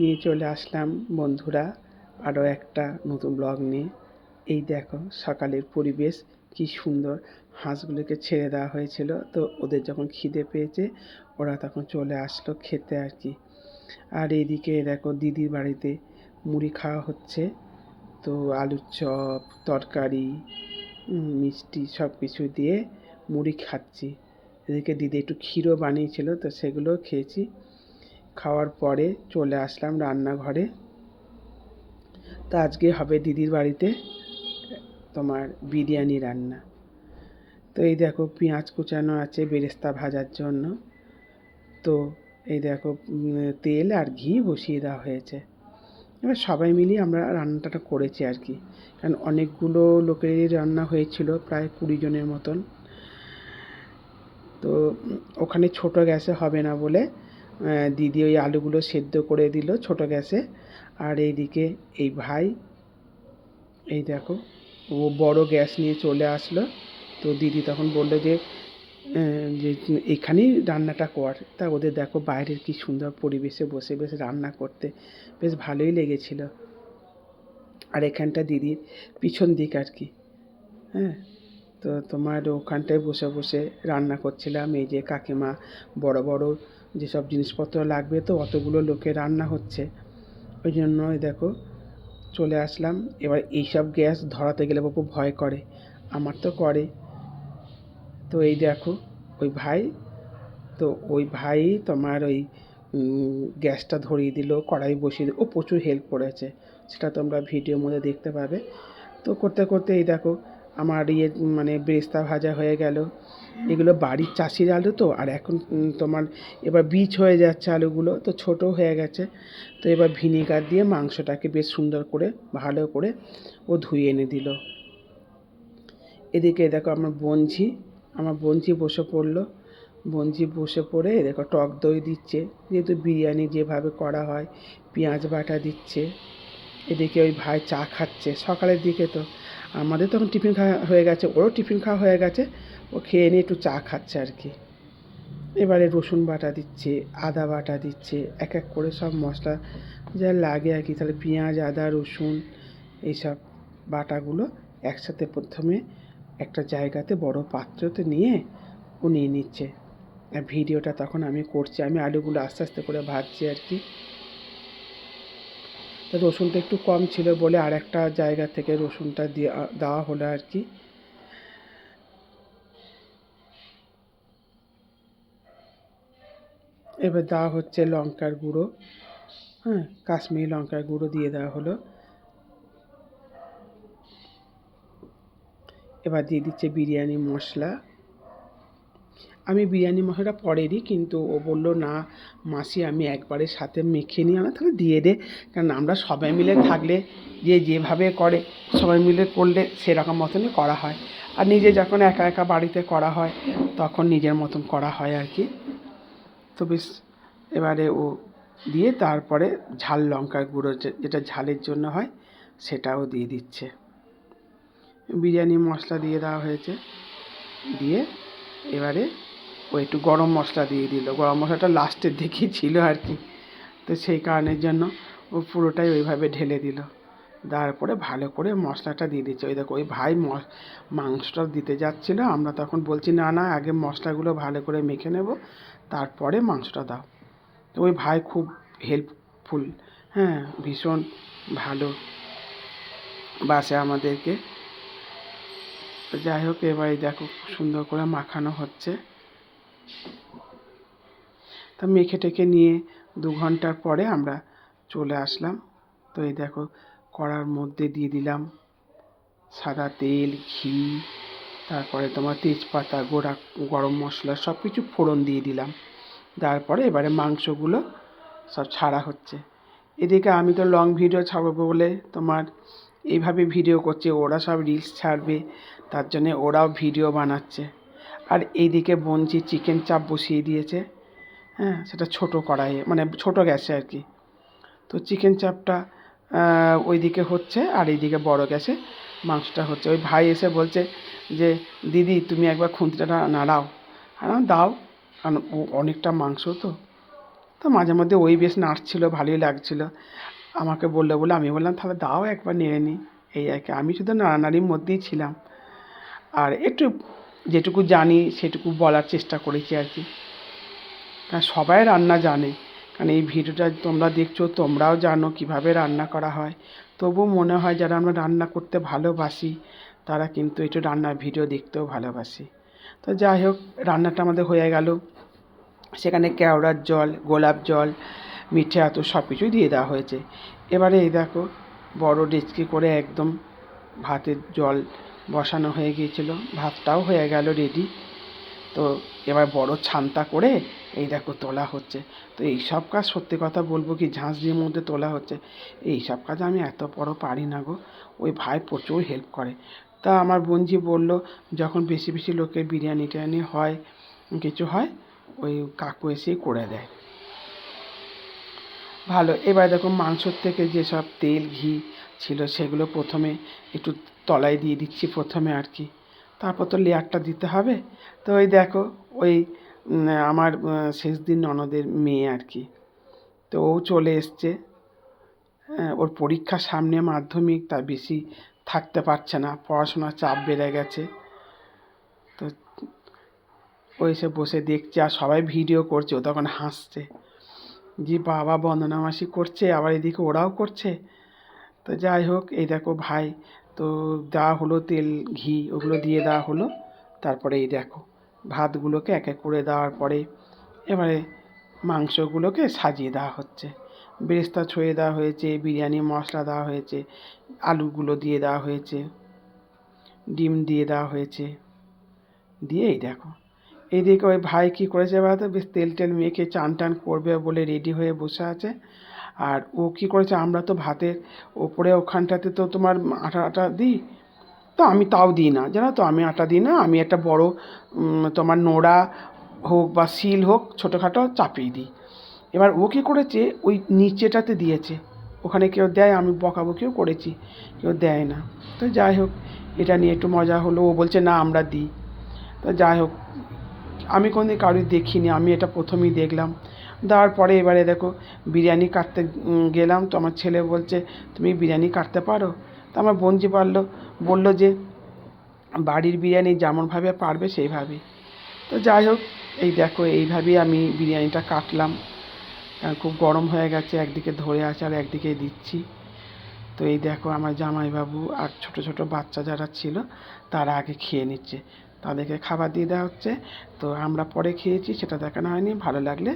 নিয়ে চলে আসলাম বন্ধুরা আরও একটা নতুন ব্লগ নিয়ে। এই দেখো সকালের পরিবেশ, কি সুন্দর হাঁসগুলোকে ছেড়ে দেওয়া হয়েছিল। তো ওদের যখন খিদে পেয়েছে, ওরা তখন চলে আসলো খেতে আর কি। আর এইদিকে দেখো দিদির বাড়িতে মুড়ি খাওয়া হচ্ছে। তো আলুর চপ, তরকারি মিষ্টি সব কিছু দিয়ে মুড়ি খাচ্ছি। এদিকে দিদি একটু ক্ষীরও বানিয়েছিল, তো সেগুলোও খেয়েছি। খাওয়ার পরে চলে আসলাম রান্নাঘরে। তো আজকে হবে দিদির বাড়িতে তোমার বিরিয়ানি রান্না। তো এই দেখো পেঁয়াজ কুচানো আছে বেরেস্তা ভাজার জন্য। তো এই দেখো তেল আর ঘি বসিয়ে দেওয়া হয়েছে। এবার সবাই মিলিয়ে আমরা রান্নাটা করেছি আর কি। কারণ অনেকগুলো লোকেরই রান্না হয়েছিল, প্রায় কুড়ি জনের মতন। তো ওখানে ছোট গ্যাসে হবে না বলে দিদি ওই আলুগুলো সেদ্ধ করে দিল ছোট গ্যাসে। আর এইদিকে এই ভাই, এই দেখো, ও বড় গ্যাস নিয়ে চলে আসলো। তো দিদি তখন বলল যে যে এখানেই রান্নাটা কর। তা ওদের দেখো বাইরের কি সুন্দর পরিবেশে বসে বেশ রান্না করতে বেশ ভালোই লেগেছিল। আর এখানটা দিদির পিছন দিক আর কি হ্যাঁ? তো তোমার ওখানটায় বসে বসে রান্না করছিলাম। এই যে কাকিমা বড় বড় যেসব জিনিসপত্র লাগবে তো অতগুলো লোকে রান্না হচ্ছে। ওই জন্য দেখো, চলে আসলাম। এবার এইসব গ্যাস ধরাতে গেলে বাবু ভয় করে। আমার তো করে। তো এই দেখো, ওই ভাই, তো ওই ভাই তোমার ওই গ্যাসটা ধরিয়ে দিল, কড়াই বসিয়ে দিল। ও প্রচুর হেল্প করেছে। সেটা তোমরা ভিডিওর মধ্যে দেখতে পাবে। তো করতে করতে এই দেখো আমার ইয়ে মানে বেরেস্তা ভাজা হয়ে গেল। এগুলো বাড়ির চাষির আলু তো, আর এখন তোমার এবার বীজ হয়ে যাচ্ছে আলুগুলো, তো ছোট হয়ে গেছে। তো এবার ভিনিগার দিয়ে মাংসটাকে বেশ সুন্দর করে, ভালো করে ও ধুয়ে এনে দিল। এদিকে দেখো আমার বঞ্জি আমার বঞ্জি বসে পড়ল। বঞ্জি বসে পড়ে দেখো টক দই দিচ্ছে, যেহেতু বিরিয়ানি যেভাবে করা হয়, পেঁয়াজ বাটা দিচ্ছে। এদিকে ওই ভাই চা খাচ্ছে, সকালের দিকে তো আমাদের তখন টিফিন খাওয়া হয়ে গেছে, ওরও টিফিন খাওয়া হয়ে গেছে। ও খেয়ে নিয়ে একটু চা খাচ্ছে আর কি। এবারে রসুন বাটা দিচ্ছে, আদা বাটা দিচ্ছে, এক এক করে সব মশলা যা লাগে আর কি। তাহলে পেঁয়াজ, আদা, রসুন এইসব বাটাগুলো একসাথে প্রথমে একটা জায়গাতে বড় পাত্রতে নিয়ে ও নিয়ে নিচ্ছে। আর ভিডিওটা তখন আমি করছি, আমি আলুগুলো আস্তে আস্তে করে ভাজছি আর কি। তো রসুনটা একটু কম ছিল বলে আর একটা জায়গা থেকে রসুনটা দিয়ে দেওয়া হলো আর কি। এবার দেওয়া হচ্ছে লঙ্কার গুঁড়ো হ্যাঁ কাশ্মীরি লঙ্কার গুঁড়ো দিয়ে দেওয়া হলো। এবার দিয়ে দিচ্ছে বিরিয়ানি মশলা। আমি বিরিয়ানি মশলাটা পরে দিই, কিন্তু ও বলল, না, মাসি, আমি একবারে সাথে মেখে নিই আমার তাহলে দিয়ে দে। কারণ আমরা সবাই মিলে থাকলে, যে যেভাবে করে, সবাই মিলে করলে সেরকম মতনই করা হয়। আর নিজে যখন একা একা বাড়িতে করা হয়, তখন নিজের মতন করা হয় আর কি। তো বেশ, এবারে ও দিয়ে তারপরে ঝাল লঙ্কার গুঁড়ো যেটা ঝালের জন্য হয়, সেটাও দিয়ে দিচ্ছে। বিরিয়ানি মশলা দিয়ে দেওয়া হয়েছে। দিয়ে এবারে ও একটু গরম মশলা দিয়ে দিল। গরম মশলাটা লাস্টের দিকেই ছিল আর কি। তো সেই কারণের জন্য ও পুরোটাই ওইভাবে ঢেলে দিল। তারপরে ভালো করে মশলাটা দিয়ে দিচ্ছে। ওই দেখো, ওই ভাই মাংসটা দিতে যাচ্ছিল। আমরা তখন বলছি, না না, আগে মশলাগুলো ভালো করে মেখে নেব, তারপরে মাংসটা দাও। তো ওই ভাই খুব হেল্পফুল হ্যাঁ ভীষণ ভালো বাসে আমাদেরকে। তো যাই হোক, এবারে দেখো সুন্দর করে মাখানো হচ্ছে। তা মেখে টেখে নিয়ে দু ঘণ্টার পরে আমরা চলে আসলাম। তো এই দেখো, কড়ার মধ্যে দিয়ে দিলাম সাদা তেল, ঘি, তারপরে তোমার তেজপাতা, গোড়া, গরম মশলা সব কিছু ফোড়ন দিয়ে দিলাম। তারপরে এবারে মাংসগুলো সব ছাড়া হচ্ছে। এদিকে আমি তো লং ভিডিও ছাড়বো বলে তোমার এইভাবে ভিডিও করছে, ওরা সব রিলস ছাড়বে, তার জন্যে ওরাও ভিডিও বানাচ্ছে। আর এইদিকে বঞ্চি চিকেন চাপ বসিয়ে দিয়েছে হ্যাঁ সেটা ছোটো কড়াইয়ে মানে ছোটো গ্যাসে আর কি। তো চিকেন চাপটা ওইদিকে হচ্ছে আর এইদিকে বড় গ্যাসে মাংসটা হচ্ছে। ওই ভাই এসে বলছে যে, দিদি, তুমি একবার খুন্তিটা নাড়াও। আর দাও। কারণ অনেকটা মাংস তো। তো মাঝে মধ্যে ওই বেশ নাড়ছিল, ভালোই লাগছিল। আমাকে বলল বলে আমি বললাম, তাহলে দাও একবার নেড়ে নিই এই আর কি। আমি শুধু নাড়ানাড়ির মধ্যেই ছিলাম। আর একটু যেটুকু জানি সেটুকু বলার চেষ্টা করেছি আর কি। কারণ সবাই রান্না জানে। কারণ এই ভিডিওটা তোমরা দেখছ, তোমরাও জানো কীভাবে রান্না করা হয়। তবু মনে হয় যারা আমরা রান্না করতে ভালোবাসি, তারা কিন্তু একটু রান্নার ভিডিও দেখতেও ভালোবাসি। তো যাই হোক, রান্নাটা আমাদের হয়ে গেল। সেখানে কেওড়ার জল, গোলাপ জল, মিঠে আতর সব কিছুই দিয়ে দেওয়া হয়েছে। এবারে এই দেখো, বড় ডেচকি করে একদম ভাতের জল বসানো হয়ে গিয়েছিল, ভাতটাও হয়ে গেল রেডি তো এবার বড় ছান্তা করে এই দেখো তোলা হচ্ছে। তো এই সব কাজ সত্যি কথা বলব কি দিয়ে মধ্যে তোলা হচ্ছে। এই সব কাজ আমি এত বড় পারি না গো, ওই ভাই প্রচুর হেল্প করে। তা আমার বোনজি বলল, যখন বেশি বেশি লোকের বিরিয়ানি টিরিয়ানি হয়, কিছু হয়, ওই কাকু এসেই করে দেয়। ভালো, এবার দেখো মাংসর থেকে যেসব তেল, ঘি ছিল সেগুলো প্রথমে একটু তলায় দিয়ে দিচ্ছি প্রথমে আর কি। তারপর তো লেয়ারটা দিতে হবে। তো ওই দেখো ওই আমার শেষ দিন ননদের মেয়ে আর কি। তো ও চলে এসছে। হ্যাঁ, ওর পরীক্ষা সামনে মাধ্যমিক তার বেশি থাকতে পারছে না পড়াশোনার চাপ বেড়ে গেছে। তো ও এসে বসে দেখছে আর সবাই ভিডিও করছে ও তখন হাসছে। যে বাবা বন্দনা মাসি করছে আবার এদিকে ওরাও করছে। তো যাই হোক, এই দেখো ভাই, তো দেওয়া হলো তেল, ঘি, ওগুলো দিয়ে দেওয়া হলো। তারপরে এই দেখো, ভাতগুলোকে এক এক করে দেওয়ার পরে এবারে মাংসগুলোকে সাজিয়ে দেওয়া হচ্ছে। বেরেস্তা ছড়িয়ে দেওয়া হয়েছে, বিরিয়ানি মশলা দেওয়া হয়েছে, আলুগুলো দিয়ে দেওয়া হয়েছে, ডিম দিয়ে দেওয়া হয়েছে। দিয়ে এই দেখো এইদিকে ওই ভাই কী করেছে বলতো বেশ তেল টেল মেখে চান টান করবে বলে রেডি হয়ে বসে আছে। আর ও কী করেছে? আমরা তো ভাতের ওপরে ওখানটাতে তো তোমার আটা আটা দিই। তো আমি তাও দিই না, জানো তো? আমি আটা দিই না, আমি একটা বড় তোমার নোড়া হোক বা শিল হোক, ছোটোখাটো চাপিয়ে দিই। এবার ও কী করেছে? ওই নিচেটাতে দিয়েছে। ওখানে কেউ দেয়, আমি বকাবকিও করেছি, কেউ দেয় না। তো যাই হোক, এটা নিয়ে একটু মজা হলো। ও বলছে, না, আমরা দিই। তো যাই হোক, আমি কোনোদিন কারোর দেখিনি, আমি এটা প্রথমেই দেখলাম। দেওয়ার পরে এবারে দেখো বিরিয়ানি কাটতে গেলাম। তো আমার ছেলে বলছে, তুমি বিরিয়ানি কাটতে পারো? তো আমার বোনজি পারল, বলল যে, বাড়ির বিরিয়ানি যেমনভাবে পারবে সেইভাবেই তো যাই হোক, এই দেখো, এইভাবেই আমি বিরিয়ানিটা কাটলাম। কারণ খুব গরম হয়ে গেছে, একদিকে ধরে আছে আর একদিকে দিচ্ছি। তো এই দেখো, আমার জামাইবাবু আর ছোট ছোট বাচ্চা যারা ছিল, তারা আগে খেয়ে নিচ্ছে। তাদেরকে খাবার দিয়ে দেওয়া হচ্ছে। তো আমরা পরে খেয়েছি, সেটা দেখানো হয়নি, ভালো লাগলে